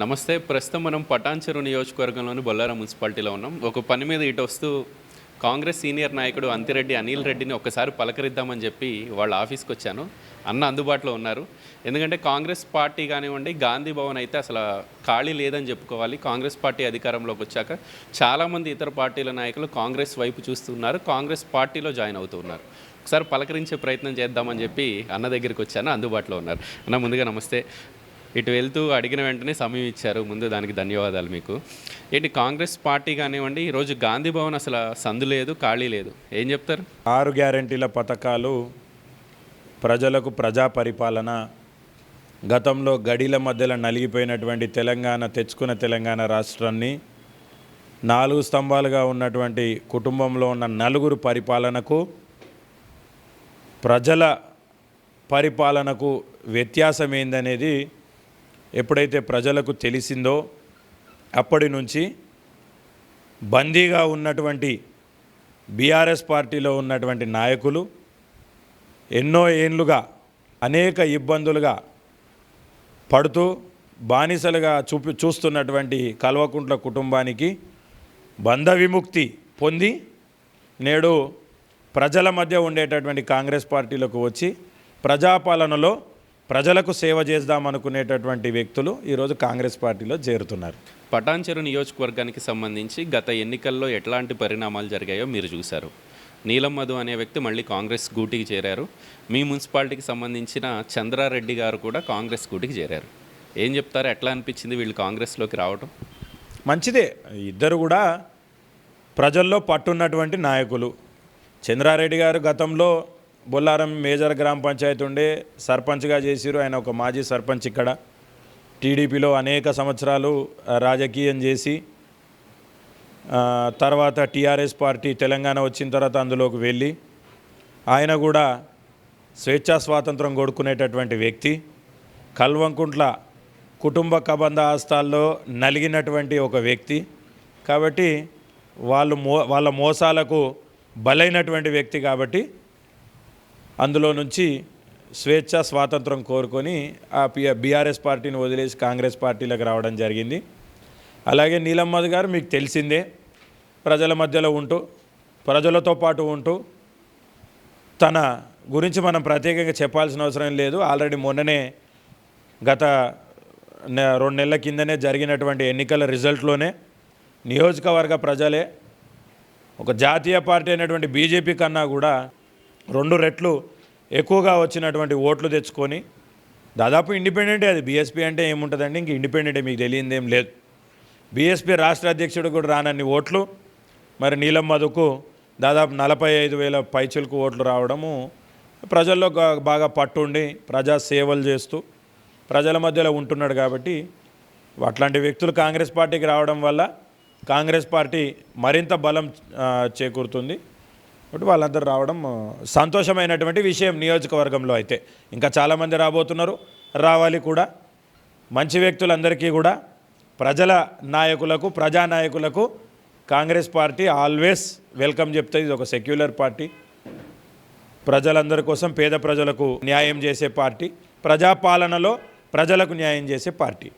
నమస్తే. ప్రస్తుతం మనం పటాన్చెరు నియోజకవర్గంలోని బొల్లారం మున్సిపాలిటీలో ఉన్నాం. ఒక పని మీద ఇటు వస్తూ కాంగ్రెస్ సీనియర్ నాయకుడు అంతిరెడ్డి అనిల్ రెడ్డిని ఒక్కసారి పలకరిద్దామని చెప్పి వాళ్ళ ఆఫీస్కి వచ్చాను. అన్న అందుబాటులో ఉన్నారు. ఎందుకంటే కాంగ్రెస్ పార్టీ కానివ్వండి గాంధీ భవన్ అయితే అసలు ఖాళీ లేదని చెప్పుకోవాలి. కాంగ్రెస్ పార్టీ అధికారంలోకి వచ్చాక చాలామంది ఇతర పార్టీల నాయకులు కాంగ్రెస్ వైపు చూస్తున్నారు. కాంగ్రెస్ పార్టీలో జాయిన్ అవుతున్నారు ఒకసారి పలకరించే ప్రయత్నం చేద్దామని చెప్పి అన్న దగ్గరికి వచ్చాను. అందుబాటులో ఉన్నారు. అన్న ముందుగా నమస్తే. ఇటు వెళ్తూ అడిగిన వెంటనే సమయం ఇచ్చారు. ముందు దానికి ధన్యవాదాలు మీకు. ఏంటి కాంగ్రెస్ పార్టీ కానివ్వండి ఈరోజు గాంధీ భవన్ అసలు సందు లేదు ఖాళీ లేదు. ఏం చెప్తారు? ఆరు గ్యారంటీల పథకాలు ప్రజలకు ప్రజా పరిపాలన గతంలో గడిల మధ్యలో నలిగిపోయినటువంటి తెలంగాణ తెచ్చుకున్న తెలంగాణ రాష్ట్రాన్ని నాలుగు స్తంభాలుగా ఉన్నటువంటి కుటుంబంలో ఉన్న నలుగురు పరిపాలనకు ప్రజల పరిపాలనకు వ్యత్యాసం ఏందనేది ఎప్పుడైతే ప్రజలకు తెలిసిందో అప్పటి నుంచి బందీగా ఉన్నటువంటి బీఆర్ఎస్ పార్టీలో ఉన్నటువంటి నాయకులు ఎన్నో ఏండ్లుగా అనేక ఇబ్బందులుగా పడుతూ బానిసలుగా చూపి చూస్తున్నటువంటి కల్వకుంట్ల కుటుంబానికి బంధ విముక్తి పొంది నేడు ప్రజల మధ్య ఉండేటటువంటి కాంగ్రెస్ పార్టీలకు వచ్చి ప్రజాపాలనలో ప్రజలకు సేవ చేద్దామనుకునేటటువంటి వ్యక్తులు ఈరోజు కాంగ్రెస్ పార్టీలో చేరుతున్నారు. పటాన్చెరు నియోజకవర్గానికి సంబంధించి గత ఎన్నికల్లో ఎట్లాంటి పరిణామాలు జరిగాయో మీరు చూశారు. నీలం మధు అనే వ్యక్తి మళ్ళీ కాంగ్రెస్ గూటికి చేరారు. మీ మున్సిపాలిటీకి సంబంధించిన చంద్రారెడ్డి గారు కూడా కాంగ్రెస్ గూటికి చేరారు. ఏం చెప్తారు ఎట్లా అనిపించింది వీళ్ళు కాంగ్రెస్లోకి రావడం మంచిదే. ఇద్దరు కూడా ప్రజల్లో పట్టున్నటువంటి నాయకులు. చంద్రారెడ్డి గారు గతంలో బొల్లారం మేజర్ గ్రామ పంచాయతీ ఉండే సర్పంచ్గా చేసిరు ఆయన ఒక మాజీ సర్పంచ్ ఇక్కడ. టీడీపీలో అనేక సంవత్సరాలు రాజకీయం చేసి తర్వాత టీఆర్ఎస్ పార్టీ తెలంగాణ వచ్చిన తర్వాత అందులోకి వెళ్ళి ఆయన కూడా స్వేచ్ఛా స్వాతంత్రం కొడుకునేటటువంటి వ్యక్తి. కల్వంకుంట్ల కుటుంబ కబంధ ఆస్తాల్లో నలిగినటువంటి ఒక వ్యక్తి. కాబట్టి వాళ్ళు మో వాళ్ళ మోసాలకు బలైనటువంటి వ్యక్తి కాబట్టి అందులో నుంచి స్వేచ్ఛ స్వాతంత్రం కోరుకొని ఆ పి బీఆర్ఎస్ పార్టీని వదిలేసి కాంగ్రెస్ పార్టీలోకి రావడం జరిగింది. అలాగే నీలమ్మద్ గారు మీకు తెలిసిందే ప్రజల మధ్యలో ఉంటూ ప్రజలతో పాటు ఉంటూ తన గురించి మనం ప్రత్యేకంగా చెప్పాల్సిన అవసరం లేదు. ఆల్రెడీ మొన్ననే గత నె- రెండు నెలల కిందనే జరిగినటువంటి ఎన్నికల రిజల్ట్లోనే నియోజకవర్గ ప్రజలే ఒక జాతీయ పార్టీ అయినటువంటి బీజేపీ కన్నా కూడా రెండు రెట్లు ఎక్కువగా వచ్చినటువంటి ఓట్లు తెచ్చుకొని దాదాపు ఇండిపెండెంటే అది. బీఎస్పీ అంటే ఏముంటుందండి? ఇంక ఇండిపెండెంటే మీకు తెలియంది లేదు. బీఎస్పీ రాష్ట్ర అధ్యక్షుడు కూడా రానన్ని ఓట్లు. మరి నీలం మధుకు దాదాపు నలభై ఐదు వేల పైచులకు ఓట్లు రావడము ప్రజల్లో బాగా పట్టుండి ప్రజా సేవలు చేస్తూ ప్రజల మధ్యలో ఉంటున్నాడు కాబట్టి అట్లాంటి వ్యక్తులు కాంగ్రెస్ పార్టీకి రావడం వల్ల కాంగ్రెస్ పార్టీ మరింత బలం చేకూరుతుంది. కాబట్టి వాళ్ళందరూ రావడం సంతోషమైనటువంటి విషయం నియోజకవర్గంలో అయితే. ఇంకా చాలామంది రాబోతున్నారు. రావాలి కూడా. మంచి వ్యక్తులందరికీ కూడా. ప్రజల నాయకులకు ప్రజానాయకులకు కాంగ్రెస్ పార్టీ ఆల్వేస్ వెల్కమ్ చెప్తుంది. ఇది ఒక సెక్యులర్ పార్టీ. ప్రజలందరి కోసం పేద ప్రజలకు న్యాయం చేసే పార్టీ. ప్రజాపాలనలో ప్రజలకు న్యాయం చేసే పార్టీ.